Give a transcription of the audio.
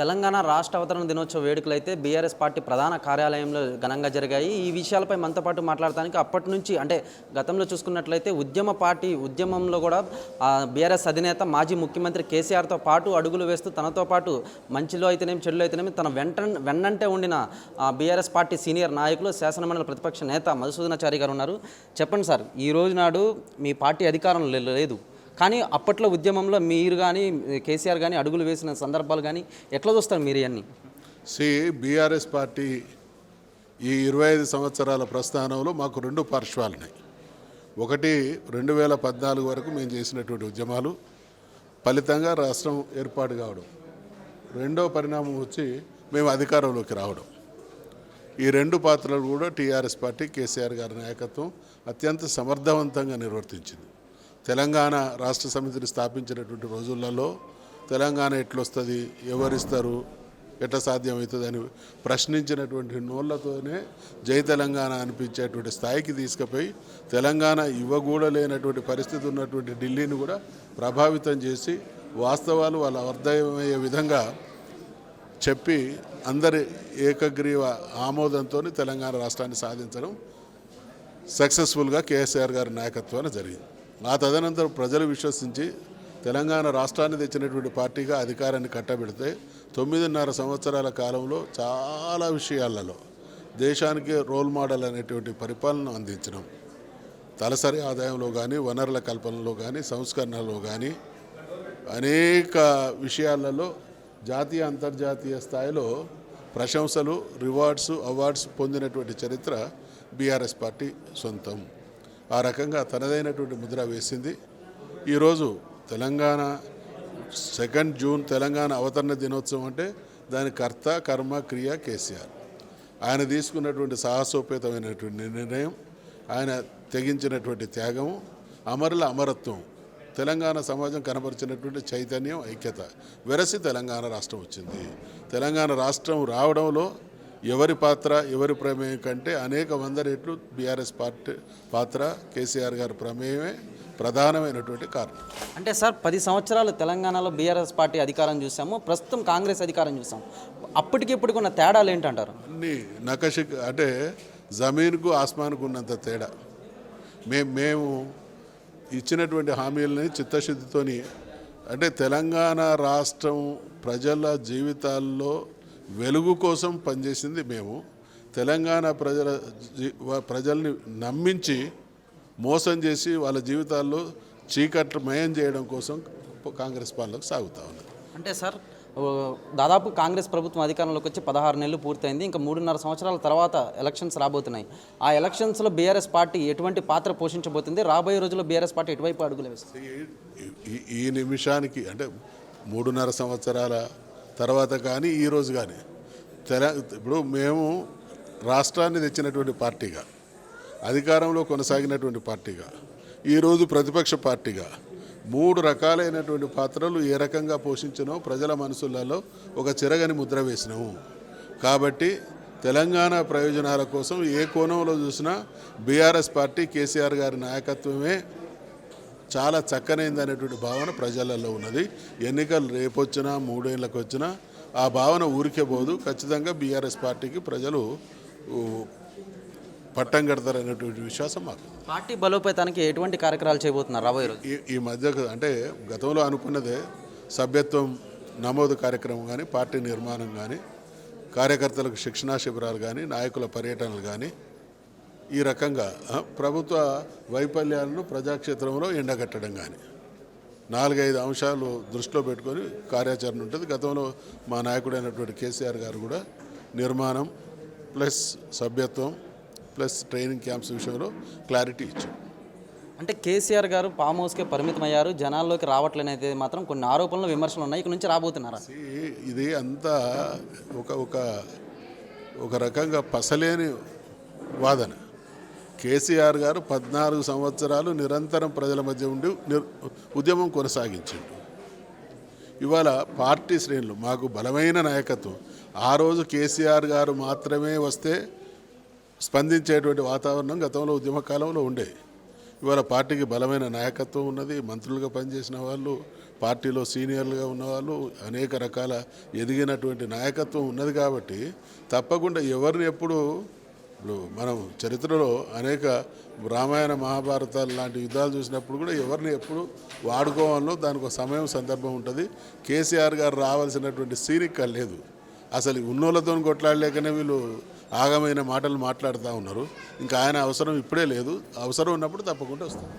తెలంగాణ రాష్ట్ర అవతరణ దినోత్సవ వేడుకలు అయితే బీఆర్ఎస్ పార్టీ ప్రధాన కార్యాలయంలో ఘనంగా జరిగాయి. ఈ విషయాలపై మనతో పాటు మాట్లాడటానికి అప్పటి నుంచి అంటే గతంలో చూసుకున్నట్లయితే ఉద్యమ పార్టీ ఉద్యమంలో కూడా బీఆర్ఎస్ అధినేత మాజీ ముఖ్యమంత్రి కేసీఆర్తో పాటు అడుగులు వేస్తూ తనతో పాటు మంచిలో అయితేనేమి చెడులో అయితేనేమి తన వెంట వెన్నంటే ఉండిన బీఆర్ఎస్ పార్టీ సీనియర్ నాయకులు శాసనమండలి ప్రతిపక్ష నేత మధుసూదనాచారి గారు ఉన్నారు. చెప్పండి సార్ ఈ రోజు నాడు మీ పార్టీ అధికారం లే- లేదు. కానీ అప్పట్లో ఉద్యమంలో మీరు కానీ కేసీఆర్ కానీ అడుగులు వేసిన సందర్భాలు కానీ ఎట్లా చూస్తారు మీరు ఇవన్నీ సి బీఆర్ఎస్ పార్టీ ఈ ఇరవై ఐదు సంవత్సరాల ప్రస్థానంలో మాకు రెండు పార్శ్వాలున్నాయి. ఒకటి రెండు వేల పద్నాలుగు వరకు మేము చేసినటువంటి ఉద్యమాలు ఫలితంగా రాష్ట్రం ఏర్పాటు కావడం. రెండో పరిణామం వచ్చి మేము అధికారంలోకి రావడం. ఈ రెండు పాత్రలు కూడా టీఆర్ఎస్ పార్టీ కేసీఆర్ గారి నాయకత్వం అత్యంత సమర్థవంతంగా నిర్వర్తించింది. తెలంగాణ రాష్ట్ర సమితిని స్థాపించినటువంటి రోజులలో తెలంగాణ ఎట్లొస్తుంది ఎవరిస్తారు ఎట్లా సాధ్యమవుతుంది అని ప్రశ్నించినటువంటి నోళ్ళతోనే జై తెలంగాణ అనిపించేటువంటి స్థాయికి తీసుకుపోయి తెలంగాణ ఇవ్వకూడలేనటువంటి పరిస్థితి ఉన్నటువంటి ఢిల్లీని కూడా ప్రభావితం చేసి వాస్తవాలు వాళ్ళ అర్థమయ్యే విధంగా చెప్పి అందరి ఏకగ్రీవ ఆమోదంతో తెలంగాణ రాష్ట్రాన్ని సాధించడం సక్సెస్ఫుల్గా కేసీఆర్ గారి నాయకత్వాన్ని జరిగింది. ఆ తదనంతరం ప్రజలు విశ్వసించి తెలంగాణ రాష్ట్రాన్ని తెచ్చినటువంటి పార్టీగా అధికారాన్ని కట్టబెడితే తొమ్మిదిన్నర సంవత్సరాల కాలంలో చాలా విషయాలలో దేశానికి రోల్ మోడల్ అనేటువంటి పరిపాలన అందించడం తలసరి ఆదాయంలో కానీ వనరుల కల్పనలో కానీ సంస్కరణలో కానీ అనేక విషయాలలో జాతీయ అంతర్జాతీయ స్థాయిలో ప్రశంసలు రివార్డ్స్ అవార్డ్స్ పొందినటువంటి చరిత్ర బీఆర్ఎస్ పార్టీ సొంతం. ఆ రకంగా తనదైనటువంటి ముద్ర వేసింది. ఈరోజు తెలంగాణ సెకండ్ జూన్ తెలంగాణ అవతరణ దినోత్సవం అంటే దాని కర్త కర్మ క్రియ కేసీఆర్. ఆయన తీసుకున్నటువంటి సాహసోపేతమైనటువంటి నిర్ణయం ఆయన తెగించినటువంటి త్యాగము అమరుల అమరత్వం తెలంగాణ సమాజం కనపరిచినటువంటి చైతన్యం ఐక్యత. వెరసి తెలంగాణ రాష్ట్రం వచ్చింది. తెలంగాణ రాష్ట్రం రావడంలో ఎవరి పాత్ర ఎవరి ప్రమేయం కంటే అనేక వంద రెట్లు బీఆర్ఎస్ పార్టీ పాత్ర కేసీఆర్ గారి ప్రమేయమే ప్రధానమైనటువంటి కారణం. అంటే సార్ పది సంవత్సరాలు తెలంగాణలో బీఆర్ఎస్ పార్టీ అధికారం చూసాము ప్రస్తుతం కాంగ్రెస్ అధికారం చూసాం అప్పటికి ఇప్పటికి ఉన్న తేడాలు ఏంటంటారు? అన్ని నకషి అంటే జమీన్కు ఆస్మాన్కు ఉన్నంత తేడా. మేము మేము ఇచ్చినటువంటి హామీలని చిత్తశుద్ధితోని అంటే తెలంగాణ రాష్ట్రం ప్రజల జీవితాల్లో వెలుగు కోసం పనిచేసింది మేము. తెలంగాణ ప్రజల ప్రజల్ని నమ్మించి మోసం చేసి వాళ్ళ జీవితాల్లో చీకట్లు మయం చేయడం కోసం కాంగ్రెస్ పాలనకు సాగుతూ ఉన్నది. అంటే సార్ దాదాపు కాంగ్రెస్ ప్రభుత్వం అధికారంలోకి వచ్చి పదహారు నెలలు పూర్తయింది. ఇంకా మూడున్నర సంవత్సరాల తర్వాత ఎలక్షన్స్ రాబోతున్నాయి. ఆ ఎలక్షన్స్లో బీఆర్ఎస్ పార్టీ ఎటువంటి పాత్ర పోషించబోతుంది? రాబోయే రోజుల్లో బీఆర్ఎస్ పార్టీ ఎటువైపు అడుగులు వేస్తుంది? ఈ నిమిషానికి అంటే మూడున్నర సంవత్సరాల తర్వాత కానీ ఈరోజు కానీ. తెల ఇప్పుడు మేము రాష్ట్రాన్ని తెచ్చినటువంటి పార్టీగా అధికారంలో కొనసాగినటువంటి పార్టీగా ఈరోజు ప్రతిపక్ష పార్టీగా మూడు రకాలైనటువంటి పాత్రలు ఏ రకంగా పోషించినో ప్రజల మనసులలో ఒక చిరగని ముద్ర వేసినాము. కాబట్టి తెలంగాణ ప్రయోజనాల కోసం ఏ కోణంలో చూసినా బీఆర్ఎస్ పార్టీ కేసీఆర్ గారి నాయకత్వమే చాలా చక్కనైంది అనేటువంటి భావన ప్రజలలో ఉన్నది. ఎన్నికలు రేపొచ్చినా మూడేళ్ళకి వచ్చినా ఆ భావన ఊరికే పోదు. ఖచ్చితంగా బీఆర్ఎస్ పార్టీకి ప్రజలు పట్టం కడతారనేటువంటి విశ్వాసం మాకు. పార్టీ బలోపేతానికి ఎటువంటి కార్యక్రమాలు చేయబోతున్నారు రాబోయే రోజు? ఈ మధ్య అంటే గతంలో అనుకున్నదే సభ్యత్వం నమోదు కార్యక్రమం కానీ పార్టీ నిర్మాణం కానీ కార్యకర్తలకు శిక్షణా శిబిరాలు కానీ నాయకుల పర్యటనలు కానీ ఈ రకంగా ప్రభుత్వ వైఫల్యాలను ప్రజాక్షేత్రంలో ఎండగట్టడం కానీ నాలుగైదు అంశాలు దృష్టిలో పెట్టుకొని కార్యాచరణ ఉంటుంది. గతంలో మా నాయకుడైనటువంటి కేసీఆర్ గారు కూడా నిర్మాణం ప్లస్ సభ్యత్వం ప్లస్ ట్రైనింగ్ క్యాంప్స్ విషయంలో క్లారిటీ ఇచ్చారు. అంటే కేసీఆర్ గారు ఫామ్ హౌస్కే పరిమితం అయ్యారు జనాల్లోకి రావట్లేనైతే మాత్రం కొన్ని ఆరోపణలు విమర్శలు ఉన్నాయి. ఇక నుంచి రాబోతున్నారా? ఇది అంతా ఒక ఒక ఒక రకంగా పసలేని వాదన. కేసీఆర్ గారు పద్నాలుగు సంవత్సరాలు నిరంతరం ప్రజల మధ్య ఉండి ఉద్యమం కొనసాగించిండు. ఇవాళ పార్టీ శ్రేణులు మాకు బలమైన నాయకత్వం. ఆ రోజు కేసీఆర్ గారు మాత్రమే వస్తే స్పందించేటువంటి వాతావరణం గతంలో ఉద్యమ కాలంలో ఉండే. ఇవాళ పార్టీకి బలమైన నాయకత్వం ఉన్నది మంత్రులుగా పనిచేసిన వాళ్ళు పార్టీలో సీనియర్లుగా ఉన్నవాళ్ళు అనేక రకాల ఎదిగినటువంటి నాయకత్వం ఉన్నది కాబట్టి తప్పకుండా ఎవరిని ఎప్పుడు ఇప్పుడు మనం చరిత్రలో అనేక రామాయణ మహాభారతాలు లాంటి యుద్ధాలు చూసినప్పుడు కూడా ఎవరిని ఎప్పుడు వాడుకోవాలో దానికి ఒక సమయం సందర్భం ఉంటుంది. కేసీఆర్ గారు రావాల్సినటువంటి సీనిక్ లేదు. అసలు ఉన్నోళ్ళతో కొట్లాడలేకనే వీళ్ళు ఆగమైన మాటలు మాట్లాడుతూ ఉన్నారు. ఇంకా ఆయన అవసరం ఇప్పుడే లేదు. అవసరం ఉన్నప్పుడు తప్పకుండా వస్తారు